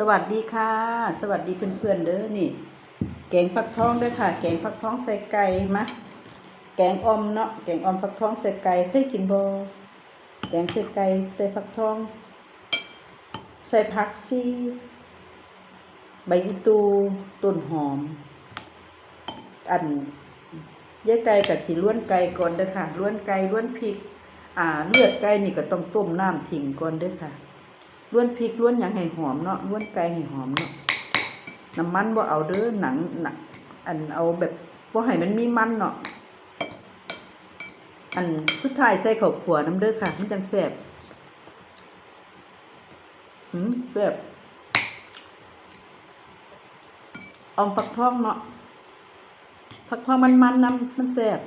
สวัสดีค่ะ สวัสดีเพื่อนๆเด้อนี่ แกงฟักทองด้วยค่ะ แกงฟักทองใส่ไก่มะแกงอมเนาะแกงอมฟักทองใส่ไก่เคยกินบ่แกงใส่ไก่ใส่ฟักทอง ใส่ผักชีใบอีตูต้นหอม อันยายไก่กับที่ล้วนไก่ก่อนเด้อค่ะล้วนไก่ล้วนพริก อ่าเลือดไก่นี่ก็ต้องต้มน้ำทิ้งก่อนเด้อค่ะ ล้วนพริกล้วนหยังให้หอมเนาะล้วนไก่ให้หอมเนาะน้ำมันบ่เอาเด้อหนังหนักอันเอาแบบบ่ให้มันมีมันเนาะอันสุดท้ายใส่ข้าวขัวน้ำเด้อค่ะมันจังแซ่บหืมแซ่บออมฟักทองเนาะฟักทองมันมันน้ำมันแซ่บ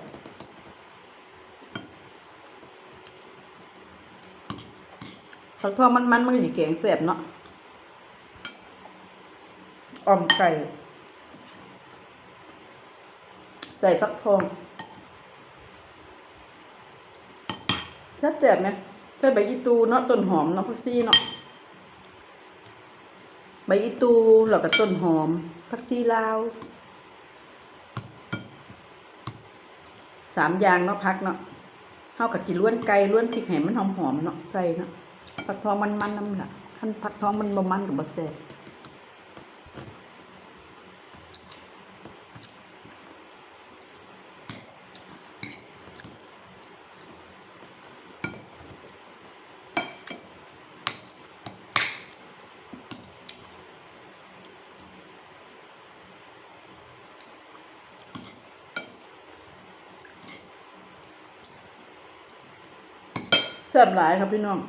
ฟักทองมันมันมันอยู่แกงแสบเนาะอ่อมไก่ ใส่ฟักทองแซ่บแสบไหมใส่ใบอีตูเนาะต้นหอมเนาะพักซี่เนาะใบอีตูแล้วก็ต้นหอมพักซี่ลาวสามอย่างเนาะพักเนาะเท่ากับกินล้วนไก่ล้วนพริกแห้มันหอมๆเนาะใส่เนาะ ผักทองมันมันน้ำละขั้นผักทองมันบ่มันกับบะแซ่บแซ่บหลายครับพี่น้อง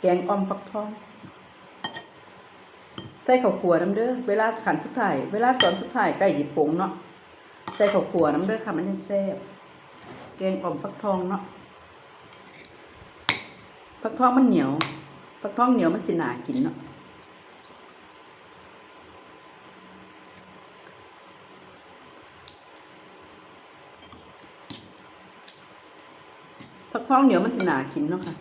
แกงออมฟักทองใส่ข้าวขัวน้ำเด้อเวลาขันทุกถ่าย เวลาตอนทุกถ่ายใกล้หยิบปงเนาะใส่ข้าวขัวน้ำเด้อค่ะมันจะแซ่บแกงออมฟักทองเนาะฟักทองมันเหนียวฟักทองเหนียวมันสิหนากินเนาะฟักทองเหนียวมันสิหนากินเนาะค่ะ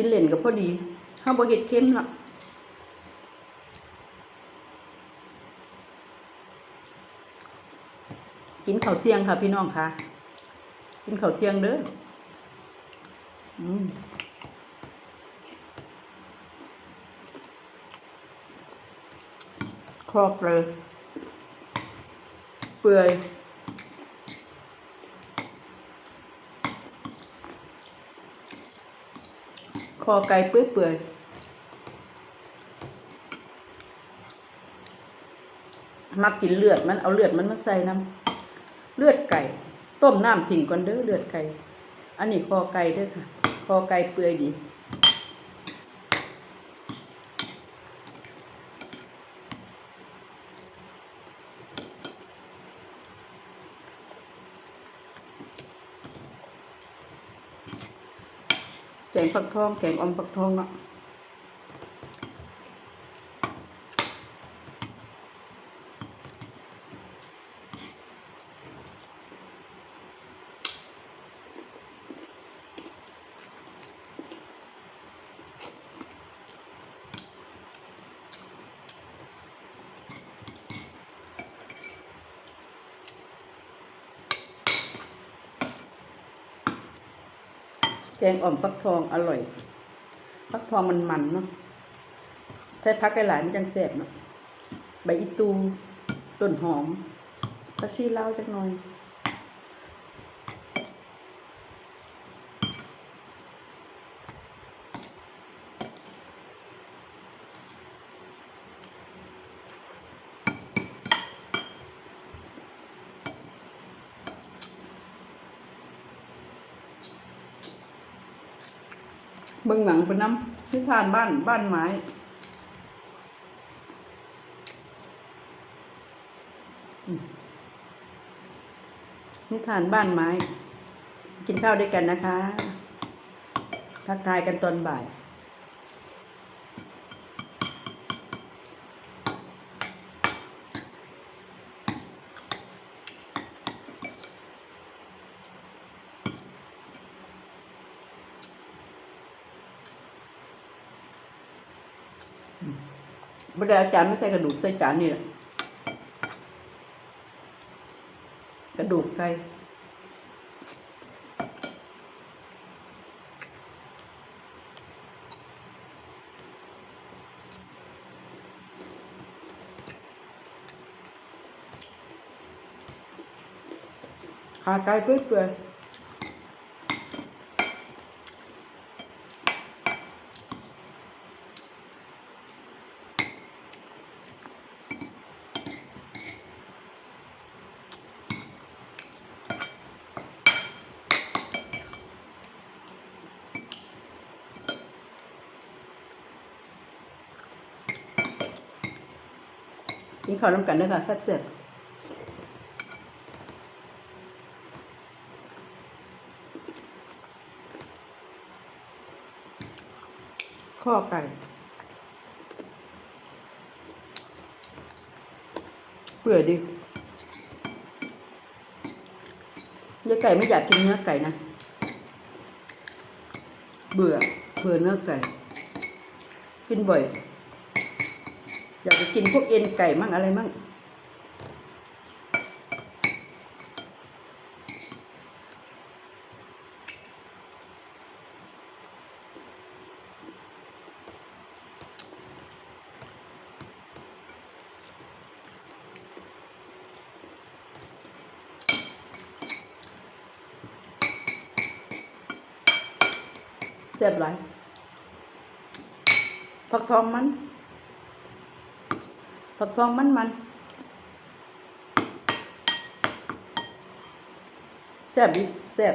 กินเล่นก็พอดีข้าวบเห็ดเข้มละกินข้าวเที่ยงค่ะพี่น้องค่ะ กินข้าวเที่ยงเด้ออืมครอบเลยเปื่อย อไก่เปื่อยๆมักกินเลือดมันเอาเลือดมันมาใส่น้ำเลือดไก่ ต้มน้ำทิ้งก่อนเด้อเลือดไก่ อันนี้คอไก่เด้อค่ะ คอไก่เปื่อยดี แกงฟักทองแกงอมฟักทองเนาะ แกงอ่อมฟักทองอร่อย ฟักทองมันมันเนาะถ้าพักหลายมันจังแสบเนาะใบอีตูต้นหอมกระซี่เล้าจักหน่อย เบื้องหลังเป็นน้ำนิทานบ้านบ้านไม้นิทานบ้านไม้ กินข้าวด้วยกันนะคะ ทักทายกันตอนบ่าย ไม่ได้เอาจานไม่ใส่กระดูกใส่จานนี่แหละกระดูกไก่ขาไก่เปื่อย กินข้าวน้ำกันด้วยค่ะแซ่บเจ็บข้อไก่เปื่อยดิเนื้อไก่ไม่อยากกินเนื้อไก่นะ เบื่อเบื่อเนื้อไก่ กินบ่อย อยากจะกินพวกเอ็นไก่มั่งอะไรมั่งแซ่บหลายผักทองมัน ผักทองมันมันแซ่บดิแซ่บ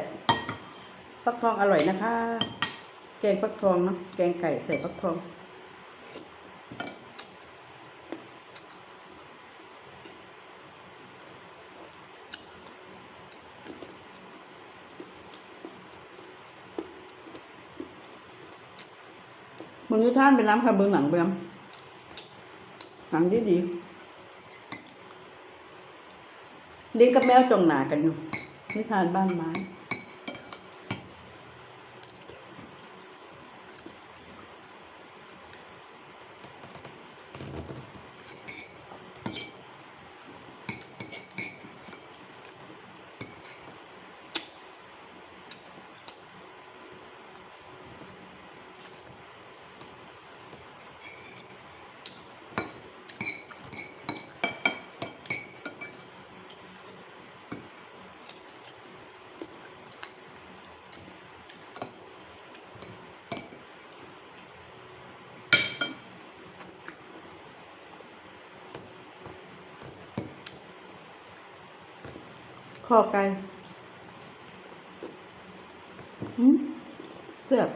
ฟักทองอร่อยนะคะ แกงฟักทองเนาะแกงไก่ใส่ฟักทองมึงยุท่านเป็นน้ำค่ะเบิ้งหนังเบิ้ง หนังดีดีๆเลี้ยงกับแมวจองหนากันอยู่นิทานบ้านไม้ ข้อไก่อืมเจ็บ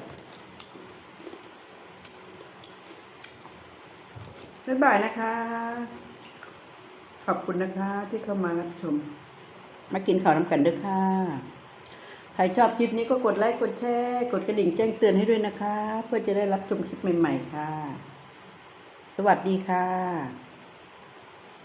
บ๊ายบายนะคะ ขอบคุณนะคะที่เข้ามารับชม มากินข้าวน้ำกันด้วยค่ะ ใครชอบคลิปนี้ก็กดไลค์กดแชร์กดกระดิ่งแจ้งเตือนให้ด้วยนะคะ เพื่อจะได้รับชมคลิปใหม่ ๆ ค่ะ สวัสดีค่ะ